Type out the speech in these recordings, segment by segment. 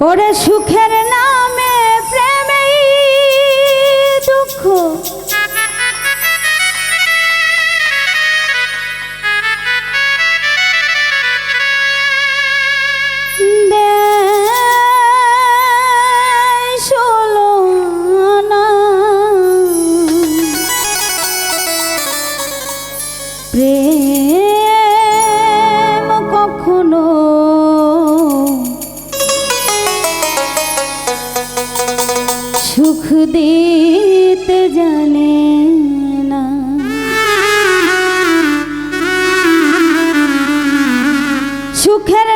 ওরে সুখের নামে প্রেমেই দুঃখ দিতে জানে না সুখের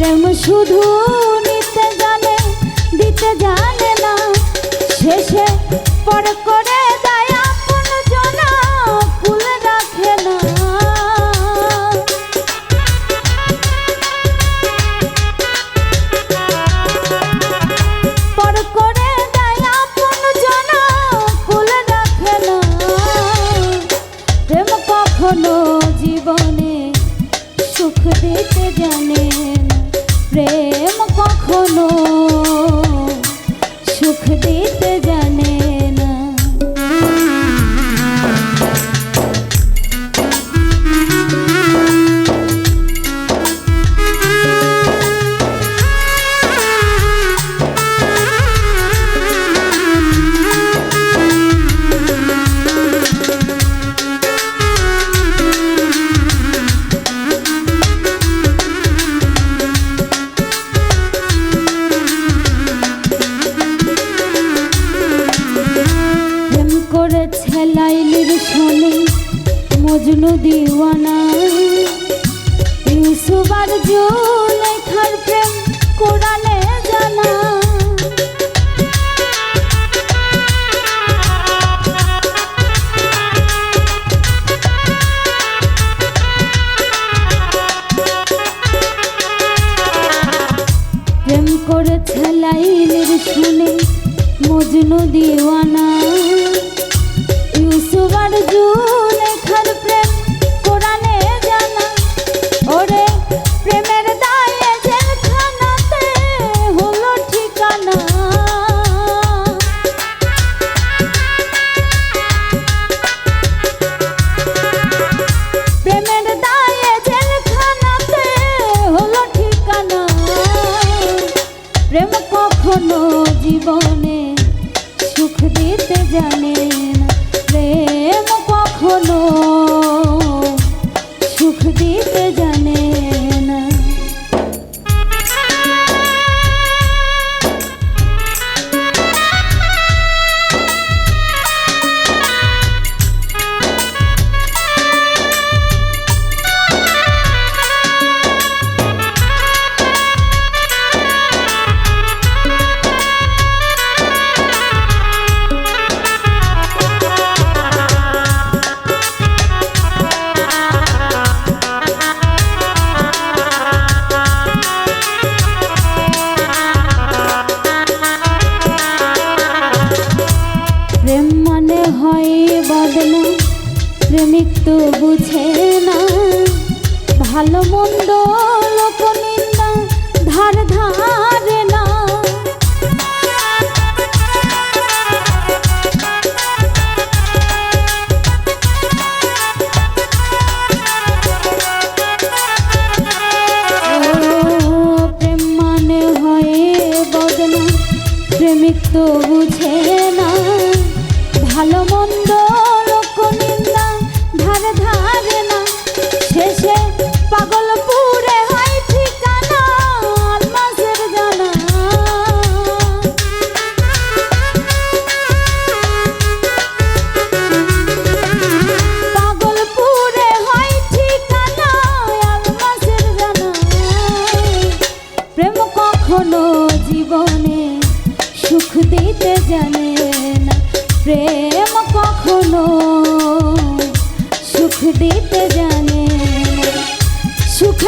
প্রেম শুধু নিতে জানে দিতে জানে না। শেষে পর করে মজনু দিওয়ানা। ইউসুফ আর জুলেখার প্রেম কোরআনে জানা। প্রেম করেছে লাইলির শুনে মজনু দিওয়ানা। কিন্তু বুঝে না। ভালো মন্দ লোকনিন্দা ধার ধারে না। প্রেম মানে হয় বদনা। প্রেমিক তো বুঝে सुख दे जाने सुख